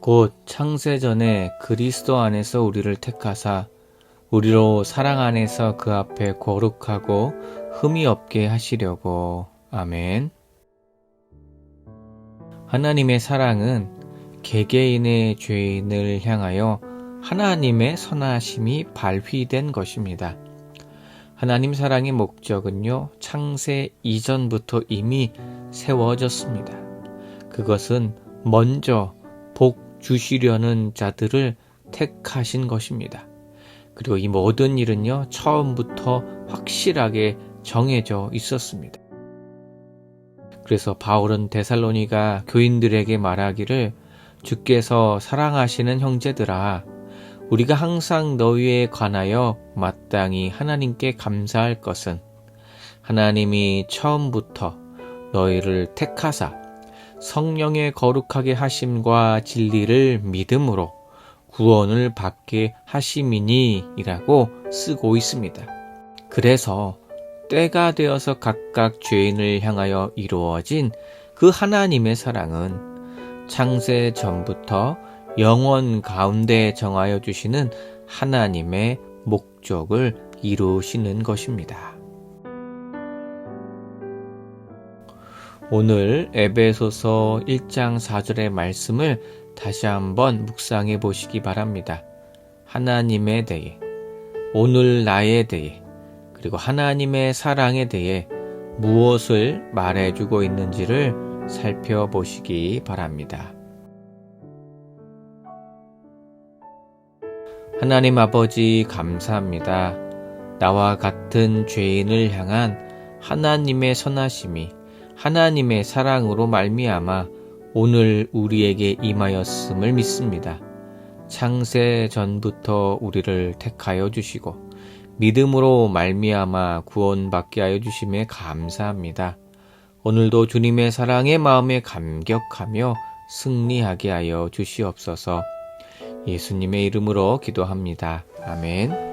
곧 창세전에 그리스도 안에서 우리를 택하사 우리로 사랑 안에서 그 앞에 거룩하고 흠이 없게 하시려고. 아멘. 하나님의 사랑은 개개인의 죄인을 향하여 하나님의 선하심이 발휘된 것입니다. 하나님 사랑의 목적은요, 창세 이전부터 이미 세워졌습니다. 그것은 먼저 복 주시려는 자들을 택하신 것입니다. 그리고 이 모든 일은요, 처음부터 확실하게 정해져 있었습니다. 그래서 바울은 데살로니가 교인들에게 말하기를 주께서 사랑하시는 형제들아, 우리가 항상 너희에 관하여 마땅히 하나님께 감사할 것은 하나님이 처음부터 너희를 택하사 성령의 거룩하게 하심과 진리를 믿음으로 구원을 받게 하심이니이라고 쓰고 있습니다. 그래서 때가 되어서 각각 죄인을 향하여 이루어진 그 하나님의 사랑은 창세 전부터 영원 가운데 정하여 주시는 하나님의 목적을 이루시는 것입니다. 오늘 에베소서 1장 4절의 말씀을 다시 한번 묵상해 보시기 바랍니다. 하나님에 대해, 오늘 나에 대해, 그리고 하나님의 사랑에 대해 무엇을 말해주고 있는지를 살펴보시기 바랍니다. 하나님 아버지 감사합니다. 나와 같은 죄인을 향한 하나님의 선하심이 하나님의 사랑으로 말미암아 오늘 우리에게 임하였음을 믿습니다. 창세 전부터 우리를 택하여 주시고 믿음으로 말미암아 구원받게 하여 주심에 감사합니다. 오늘도 주님의 사랑의 마음에 감격하며 승리하게 하여 주시옵소서. 예수님의 이름으로 기도합니다. 아멘.